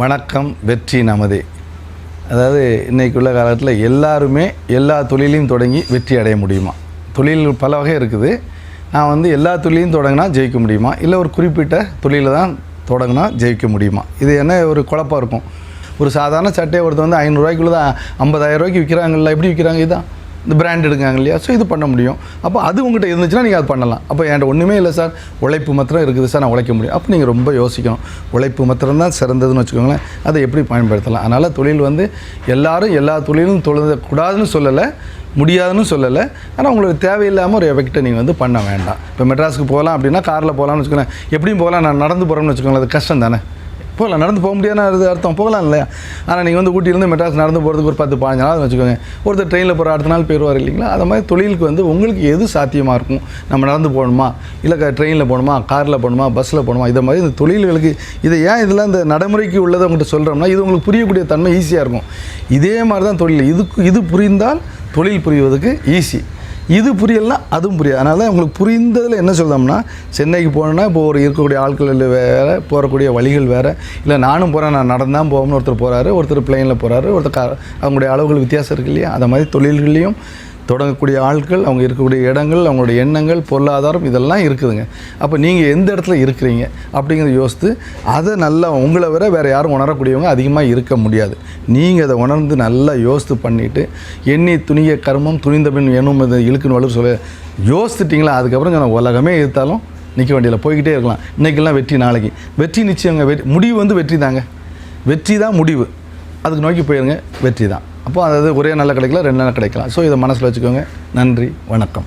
வணக்கம் வெற்றி நமதே. அதாவது இன்றைக்கு உள்ள காலத்தில் எல்லாருமே எல்லா தொழிலையும் தொடங்கி வெற்றி அடைய முடியுமா? தொழில் பல வகை இருக்குது. நான் வந்து எல்லா தொழிலையும் தொடங்கினா ஜெயிக்க முடியுமா? இல்லை ஒரு குறிப்பிட்ட தொழிலை தான் தொடங்கினா ஜெயிக்க முடியுமா? இது என்ன ஒரு குழப்பம் இருக்கும். ஒரு சாதாரண சட்டையை ஒருத்தர் வந்து ஐநூறுரூவாய்க்குள்ளே தான் ஐம்பதாயிரம் ரூபாய்க்கு விற்கிறாங்கல்ல எப்படி விற்கிறாங்க இதுதான் இந்த பிராண்ட் எடுக்காங்க இல்லையா? ஸோ இது பண்ண முடியும். அப்போ அது உங்கள்கிட்ட இருந்துச்சுன்னா நீங்கள் அது பண்ணலாம். அப்போ என்கிட்ட ஒன்றுமே இல்லை சார். உழைப்பு மாத்திரம் இருக்குது சார் நான் உழைக்க முடியும். அப்போ நீங்கள் ரொம்ப யோசிக்கணும். உழைப்பு மாத்திரம் தான் சிறந்ததுன்னு வச்சுக்கோங்களேன். அதை எப்படி பயன்படுத்தலாம்? அதனால் தொழில் வந்து எல்லாரும் எல்லா தொழிலும் தொழுதக்கூடாதுன்னு சொல்லலை முடியாதுன்னு சொல்லலை. ஆனால் உங்களுக்கு தேவையில்லாமல் ஒரு எஃபெக்ட்டை நீங்கள் வந்து பண்ண வேண்டாம். இப்போ மெட்ராஸுக்கு போகலாம் அப்படின்னா காரில் போகலாம்னு வச்சுக்கோங்களேன். எப்படியும் போகலாம். நான் நடந்து போகிறோம்னு வச்சுக்கோங்களேன். அது கஷ்டம் தானே போகலாம். நடந்து போக முடியாதுன்னு அர்த்தம். போகலாம் இல்லையா? ஆனால் நீங்கள் வந்து ஊட்டியிலேருந்து மெட்ராஸ் நடந்து போகிறதுக்கு ஒரு பத்து பாஞ்சு நாள் வச்சுக்கோங்க. ஒருத்தர் ட்ரெயினில் போகிற அடுத்த நாள் போயிடுவார் இல்லைங்களா? அதை மாதிரி தொழிலுக்கு வந்து உங்களுக்கு எது சாத்தியமாக இருக்கும்? நம்ம நடந்து போகணுமா? இல்லை ட்ரெயினில் போகணுமா? காரில் போகணுமா? பஸ்ஸில் போகணுமா? இதை மாதிரி இந்த தொழில்களுக்கு இதை ஏன் இதெல்லாம் இந்த நடைமுறைக்கு உள்ளதை உங்கள்கிட்ட சொல்கிறோம்னா இது உங்களுக்கு புரியக்கூடிய தன்மை ஈஸியாக இருக்கும். இதே மாதிரி தான் தொழில். இதுக்கு இது புரிந்தால் தொழில் புரிவதற்கு ஈஸி இது புரியலனா அதுவும் புரியாது. அதனால தான் உங்களுக்கு புரிந்ததில் என்ன சொல்லுதோம்னா சென்னைக்கு போகணுன்னா இப்போ ஒரு இருக்கக்கூடிய ஆட்கள் வேறு போகக்கூடிய வழிகள் வேறு. இல்லை நானும் போகிறேன் நான் நடந்தான் போகணும்னு ஒருத்தர் போகிறாரு ஒருத்தர் பிளெயினில் போகிறாரு ஒருத்தர் கார் அவங்களுடைய அளவுகள் வித்தியாசம் இருக்கு இல்லையா? அந்த மாதிரி தொழில்கள்லேயும் தொடங்கக்கூடிய ஆட்கள் அவங்க இருக்கக்கூடிய இடங்கள் அவங்களுடைய எண்ணங்கள் பொருளாதாரம் இதெல்லாம் இருக்குதுங்க. அப்போ நீங்கள் எந்த இடத்துல இருக்கிறீங்க அப்படிங்கிறத யோசித்து அதை நல்லா உங்களை விட வேறு யாரும் உணரக்கூடியவங்க அதிகமாக இருக்க முடியாது. நீங்கள் அதை உணர்ந்து நல்லா யோசித்து பண்ணிவிட்டு எண்ணி துணிய கர்மம் துணிந்த பின் எண்ணும் இழுக்குன்னு வலு சொல்ல யோசித்துட்டிங்களா? அதுக்கப்புறம் நான் உலகமே எடுத்தாலும் நிற்க வேண்டியதில்லை போய்கிட்டே இருக்கலாம். இன்றைக்கெல்லாம் வெற்றி நாளைக்கு. வெற்றி நிச்சயங்க வெற்றி முடிவு வந்து வெற்றி தாங்க. வெற்றி தான் முடிவு. அதுக்கு நோக்கி போயிருங்க வெற்றி தான். அப்போது அதாவது ஒரே நாளில் கிடைக்கல ரெண்டு நாள் கிடைக்கலாம். ஸோ இதை மனசில் வச்சுக்கோங்க. நன்றி வணக்கம்.